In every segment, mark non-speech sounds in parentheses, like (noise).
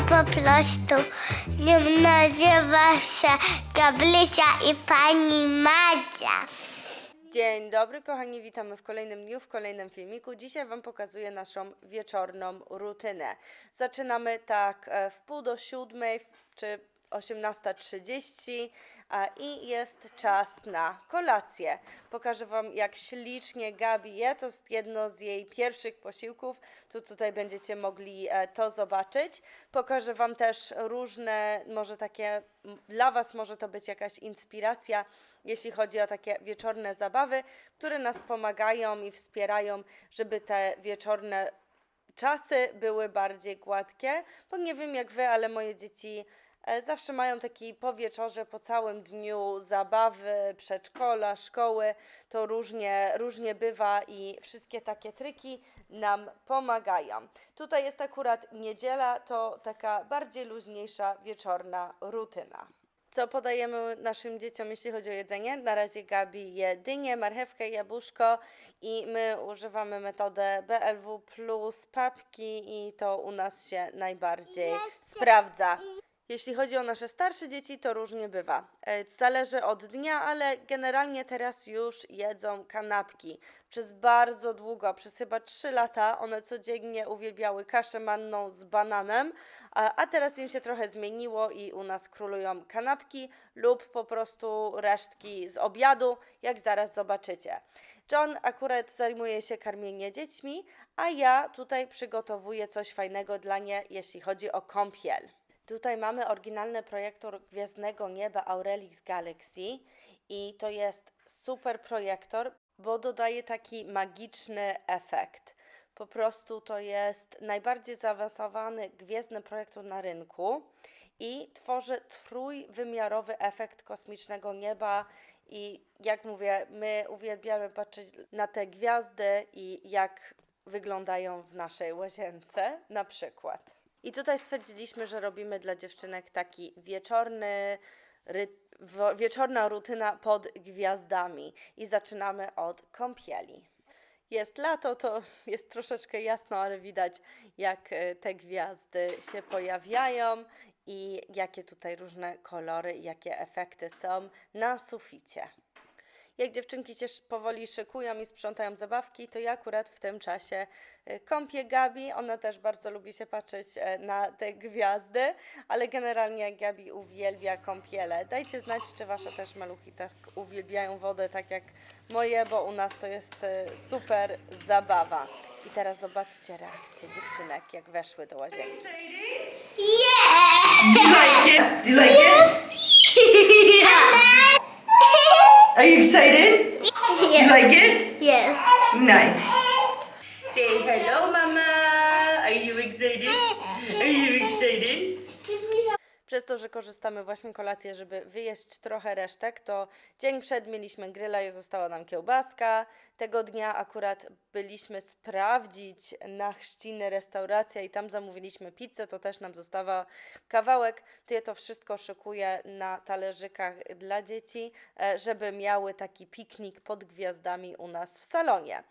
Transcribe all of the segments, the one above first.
po prostu nie nazywa się Gabrysia i pani Madzia. Dzień dobry, kochani, witamy w kolejnym dniu, w kolejnym filmiku. Dzisiaj Wam pokazuję naszą wieczorną rutynę. Zaczynamy tak e, w pół do siódmej czy 18.30 a, i jest czas na kolację. Pokażę Wam, jak ślicznie Gabi je. To jest jedno z jej pierwszych posiłków. Tu tutaj będziecie mogli e, to zobaczyć. Pokażę Wam też różne, może takie, dla Was może to być jakaś inspiracja, jeśli chodzi o takie wieczorne zabawy, które nas pomagają i wspierają, żeby te wieczorne czasy były bardziej gładkie, bo nie wiem jak wy, ale moje dzieci zawsze mają taki po wieczorze, po całym dniu zabawy, przedszkola, szkoły, to różnie, różnie bywa i wszystkie takie triki nam pomagają. Tutaj jest akurat niedziela, to taka bardziej luźniejsza wieczorna rutyna. Co podajemy naszym dzieciom, jeśli chodzi o jedzenie? Na razie Gabi je dynię, marchewkę, jabłuszko i my używamy metodę BLW plus papki i to u nas się najbardziej sprawdza. Jeśli chodzi o nasze starsze dzieci, to różnie bywa. E, Zależy od dnia, ale generalnie teraz już jedzą kanapki. Przez bardzo długo, przez chyba 3 lata, one codziennie uwielbiały kaszę manną z bananem, a, teraz im się trochę zmieniło i u nas królują kanapki lub po prostu resztki z obiadu, jak zaraz zobaczycie. John akurat zajmuje się karmieniem dziećmi, a ja tutaj przygotowuję coś fajnego dla nie, jeśli chodzi o kąpiel. Tutaj mamy oryginalny projektor Gwiezdnego Nieba Aurelix Galaxy i to jest super projektor, bo dodaje taki magiczny efekt. Po prostu to jest najbardziej zaawansowany gwiezdny projektor na rynku i tworzy trójwymiarowy efekt kosmicznego nieba. I jak mówię, my uwielbiamy patrzeć na te gwiazdy i jak wyglądają w naszej łazience na przykład. I tutaj stwierdziliśmy, że robimy dla dziewczynek taki wieczorny, wieczorna rutyna pod gwiazdami i zaczynamy od kąpieli. Jest lato, to (laughs) jest troszeczkę jasno, ale widać jak e, te gwiazdy się pojawiają i jakie tutaj różne kolory jakie efekty są na suficie. Jak dziewczynki się powoli szykują i sprzątają zabawki, to ja akurat w tym czasie y, kąpię Gabi. Ona też bardzo lubi się patrzeć e, na te gwiazdy, ale generalnie Gabi uwielbia kąpiele. Dajcie znać, czy wasze też maluchy tak uwielbiają wodę, tak jak moje, bo u nas to jest e, super zabawa. I teraz zobaczcie reakcję dziewczynek, jak weszły do łazienki. Do you like it? Do you like it? Are you excited? You like it? Yes. Nice. Say hello, mama! Are you excited? Are you excited? Przez to, że korzystamy właśnie kolację, żeby wyjeść trochę resztek, to dzień przed mieliśmy gryla i została nam kiełbaska. Tego dnia akurat byliśmy sprawdzić na chrzciny restauracja i tam zamówiliśmy pizzę, to też nam zostawał kawałek. To ja to wszystko szykuję na talerzykach dla dzieci, e, żeby miały taki piknik pod gwiazdami u nas w salonie.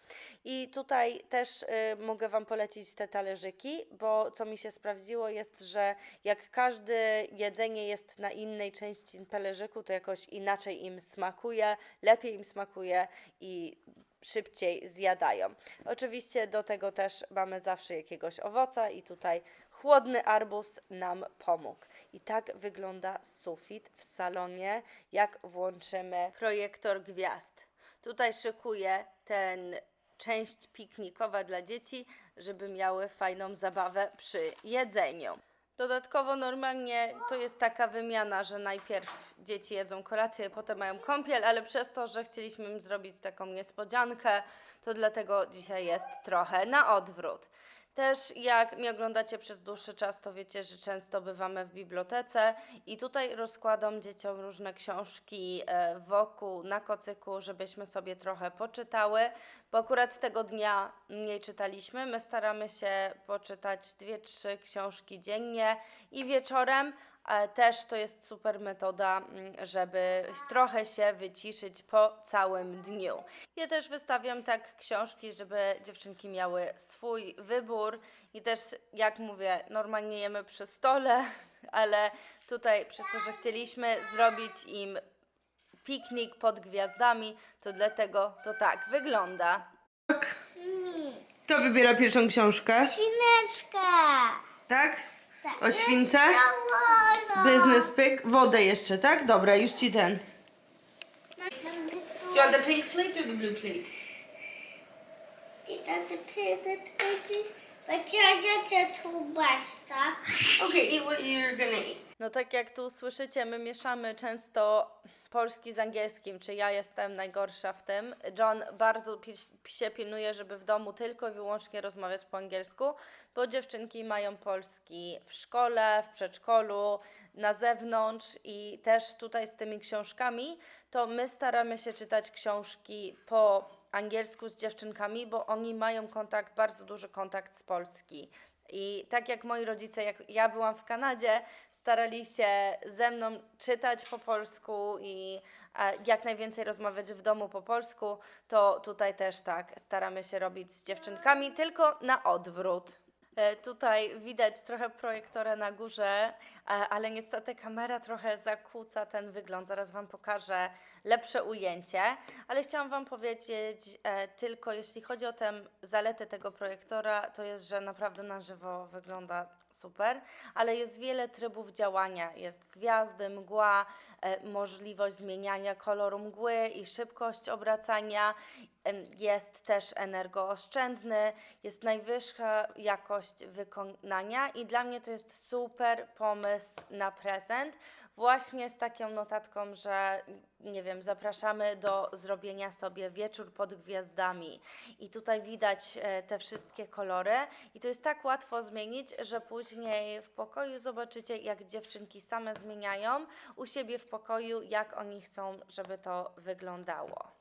I tutaj też y, mogę Wam polecić te talerzyki, bo co mi się sprawdziło jest, że jak każde jedzenie jest na innej części talerzyku, to jakoś inaczej im smakuje, lepiej im smakuje i szybciej zjadają. Oczywiście do tego też mamy zawsze jakiegoś owoca i tutaj chłodny arbuz nam pomógł. I tak wygląda sufit w salonie, jak włączymy projektor gwiazd. Tutaj szykuję ten część piknikowa dla dzieci, żeby miały fajną zabawę przy jedzeniu. Dodatkowo normalnie to jest taka wymiana, że najpierw dzieci jedzą kolację, potem mają kąpiel, ale przez to, że chcieliśmy zrobić taką niespodziankę, to dlatego dzisiaj jest trochę na odwrót. Też jak mnie oglądacie przez dłuższy czas, to wiecie, że często bywamy w bibliotece i tutaj rozkładam dzieciom różne książki e, wokół na kocyku, żebyśmy sobie trochę poczytały, bo akurat tego dnia mniej czytaliśmy. My staramy się poczytać dwie, trzy książki dziennie i wieczorem, też to jest super metoda, mm, żeby trochę się wyciszyć po całym dniu. Ja też wystawiam tak książki, żeby dziewczynki miały swój wybór i też, jak mówię, normalnie jemy przy stole, (laughs) ale tutaj przez to, że chcieliśmy zrobić im piknik pod gwiazdami, to dlatego to tak wygląda. Kto wybiera pierwszą książkę? Świneczka. Tak? O śwince? Business pick. Wodę jeszcze, tak? Dobra, już ci ten. You want the pink plate or the blue plate? Okay, eat what you're gonna eat. No tak jak tu słyszycie, my mieszamy często polski z angielskim, czy ja jestem najgorsza w tym. John bardzo się pilnuje, żeby w domu tylko i wyłącznie rozmawiać po angielsku, bo dziewczynki mają polski w szkole, w przedszkolu, na zewnątrz i też tutaj z tymi książkami, to my staramy się czytać książki po angielsku z dziewczynkami, bo oni mają kontakt, bardzo duży kontakt z Polski. I tak jak moi rodzice, jak ja byłam w Kanadzie, starali się ze mną czytać po polsku i e, jak najwięcej rozmawiać w domu po polsku, to tutaj też tak staramy się robić z dziewczynkami, tylko na odwrót. E, Tutaj widać trochę projektora na górze, e, ale niestety kamera trochę zakłóca ten wygląd. Zaraz Wam pokażę lepsze ujęcie, ale chciałam Wam powiedzieć e, tylko, jeśli chodzi o tę zaletę tego projektora, to jest, że naprawdę na żywo wygląda super, ale jest wiele trybów działania. Jest gwiazdy, mgła, e, możliwość zmieniania koloru mgły i szybkość obracania. Jest też energooszczędny, jest najwyższa jakość wykonania i dla mnie to jest super pomysł na prezent. Właśnie z taką notatką, że nie wiem, zapraszamy do zrobienia sobie wieczór pod gwiazdami. I tutaj widać e, te wszystkie kolory i to jest tak łatwo zmienić, że później w pokoju zobaczycie, jak dziewczynki same zmieniają u siebie w pokoju, jak oni chcą, żeby to wyglądało.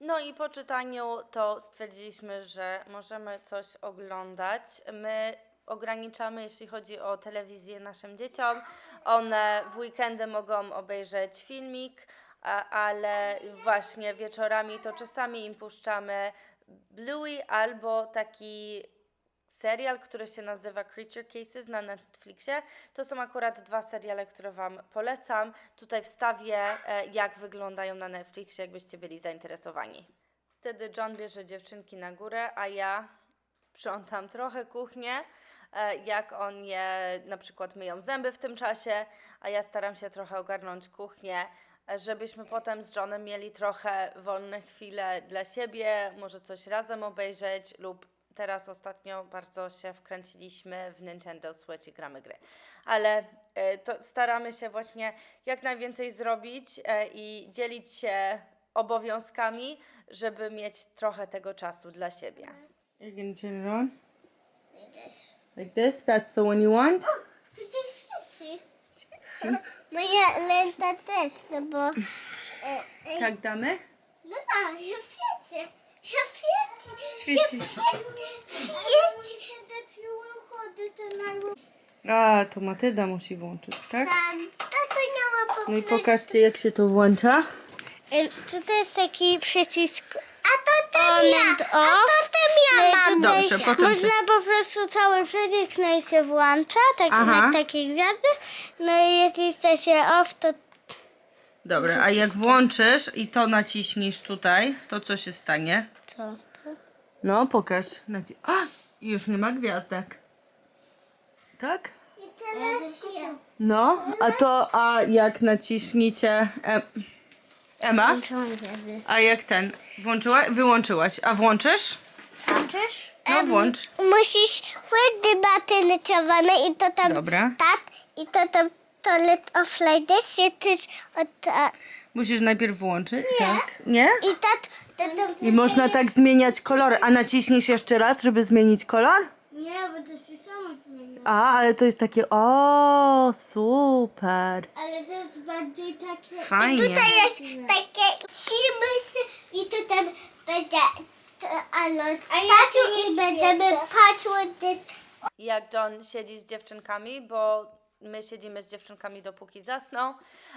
No i po czytaniu to stwierdziliśmy, że możemy coś oglądać. My ograniczamy, jeśli chodzi o telewizję naszym dzieciom. One w weekendy mogą obejrzeć filmik, a, ale właśnie wieczorami to czasami im puszczamy Bluey albo taki serial, który się nazywa Creature Cases na Netflixie. To są akurat dwa seriale, które Wam polecam. Tutaj wstawię, e, jak wyglądają na Netflixie, jakbyście byli zainteresowani. Wtedy John bierze dziewczynki na górę, a ja sprzątam trochę kuchnię, jak on je na przykład myją zęby w tym czasie, a ja staram się trochę ogarnąć kuchnię, e, żebyśmy potem z Johnem mieli trochę wolne chwile dla siebie, może coś razem obejrzeć lub teraz ostatnio bardzo się wkręciliśmy w Nintendo Switch i gramy gry. Ale e, to staramy się właśnie jak najwięcej zrobić e, i dzielić się obowiązkami, żeby mieć trochę tego czasu dla siebie. You're gonna turn it on? Like this? That's the one you want? Moja (laughs) lenta też, no bo... E, e, Tak damy? no tak, ja świecę. Ja świecę. Świeci się. Świeci. A, to Matylda musi włączyć, tak? Tam, tato miała po No i pokażcie, jak się to włącza. E, To to jest taki przycisk. A to ten ja. A to ten ja mam. Dobrze, potem ty. Można po prostu cały przycisk no i się włącza, tak Aha. jak takie gwiazdy. No i jeśli chce się off, to Dobra, a jak włączysz i to naciśniesz tutaj, to co się stanie? co? No, pokaż. Naci- a! i Już nie ma gwiazdek. Tak? I teraz ja. No, a to, a jak naciśniecie... Em, Ema? Włączyłam gwiazdy. A jak ten? Włączyła? Wyłączyłaś. A włączysz? Włączysz? No, włącz. Musisz chwyty batyny czerwone i to tam Dobra. tak i to tam to let off like this i ty o ta, Musisz najpierw włączyć, tak? Nie? i tak to I można tak zmieniać kolory. A naciśniesz jeszcze raz, żeby zmienić kolor? Nie, bo to się samo zmienia. A, ale to jest takie, o, super. Ale to jest bardziej takie... Fajnie. I tutaj jest takie silbysy i tu tam będzie to, ale i będziemy patrzyć. jak John siedzi z dziewczynkami, bo my siedzimy z dziewczynkami dopóki zasną,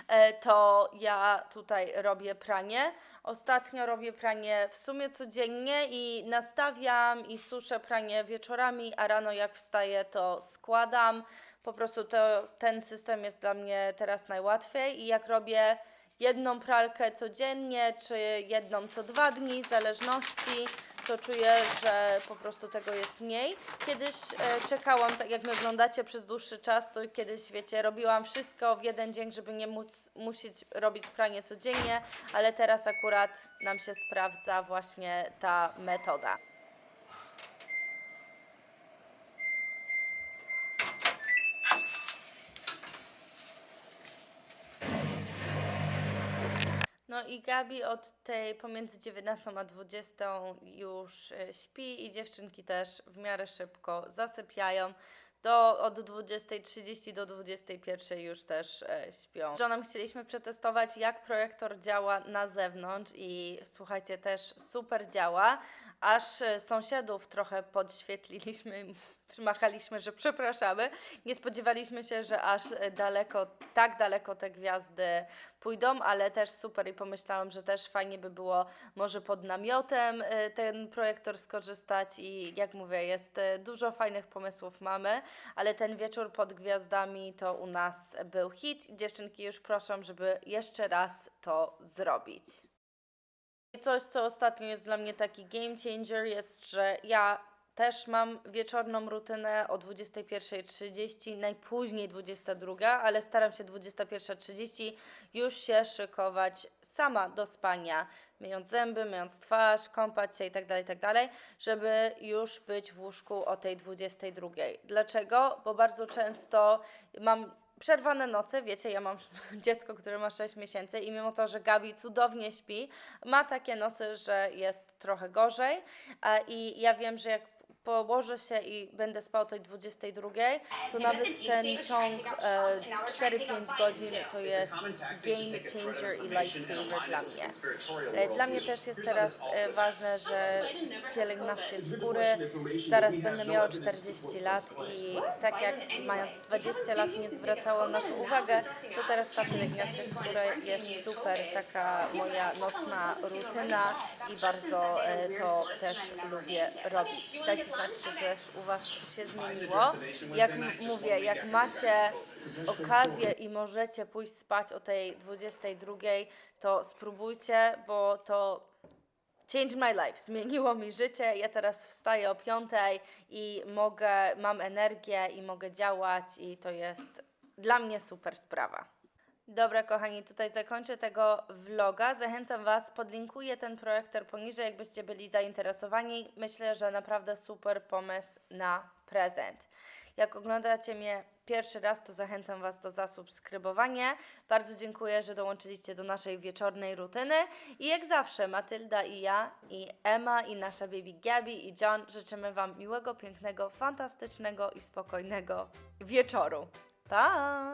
e, to ja tutaj robię pranie. Ostatnio robię pranie w sumie codziennie i nastawiam i suszę pranie wieczorami, a rano jak wstaję to składam. Po prostu to, ten system jest dla mnie teraz najłatwiej i jak robię jedną pralkę codziennie, czy jedną co dwa dni, w zależności, to czuję, że po prostu tego jest mniej. Kiedyś e, czekałam, tak jak mnie oglądacie przez dłuższy czas, to kiedyś, wiecie, robiłam wszystko w jeden dzień, żeby nie móc, musieć robić pranie codziennie, ale teraz akurat nam się sprawdza właśnie ta metoda. No i Gabi od tej pomiędzy 19 a 20 już e, śpi i dziewczynki też w miarę szybko zasypiają. Do, od 20.30 do 21.00 już też e, śpią. Z żoną chcieliśmy przetestować, jak projektor działa na zewnątrz i słuchajcie, też super działa. Aż e, sąsiadów trochę podświetliliśmy, (laughs) przymachaliśmy, że przepraszamy. Nie spodziewaliśmy się, że aż daleko, tak daleko te gwiazdy pójdą, ale też super i pomyślałam, że też fajnie by było może pod namiotem e, ten projektor skorzystać i jak mówię, jest e, dużo fajnych pomysłów mamy, ale ten wieczór pod gwiazdami to u nas był hit. Dziewczynki już proszą, żeby jeszcze raz to zrobić. Coś, co ostatnio jest dla mnie taki game changer, jest, że ja też mam wieczorną rutynę o 21.30, najpóźniej 22.00, ale staram się 21.30 już się szykować sama do spania, myjąc zęby, myjąc twarz, kąpać się itd., itd., żeby już być w łóżku o tej 22.00. Dlaczego? Bo bardzo często mam przerwane noce, wiecie, ja mam (laughs) dziecko, które ma 6 miesięcy i mimo to, że Gabi cudownie śpi, ma takie noce, że jest trochę gorzej i ja wiem, że jak położę się i będę spał tej 22, to nawet ten ciąg e, 4-5 godzin to jest game changer i lifesaver dla mnie. E, Dla mnie też jest teraz e, ważne, że pielęgnację skóry, zaraz będę miała 40 lat i tak jak mając 20 lat nie zwracałam na to uwagę, to teraz ta pielęgnacja skóry jest super, taka moja nocna rutyna i bardzo e, to też lubię robić. Dajcie znać, czy też u Was się zmieniło. Jak mówię, jak macie okazję i możecie pójść spać o tej 22, to spróbujcie, bo to Change my life, zmieniło mi życie. Ja teraz wstaję o 5 i mogę, mam energię i mogę działać i to jest dla mnie super sprawa. Dobra, kochani, tutaj zakończę tego vloga. Zachęcam Was, podlinkuję ten projektor poniżej, jakbyście byli zainteresowani. Myślę, że naprawdę super pomysł na prezent. Jak oglądacie mnie pierwszy raz, to zachęcam Was do zasubskrybowania. Bardzo dziękuję, że dołączyliście do naszej wieczornej rutyny. I jak zawsze, Matylda i ja, i Emma, i nasza baby Gabi, i John życzymy Wam miłego, pięknego, fantastycznego i spokojnego wieczoru. Pa!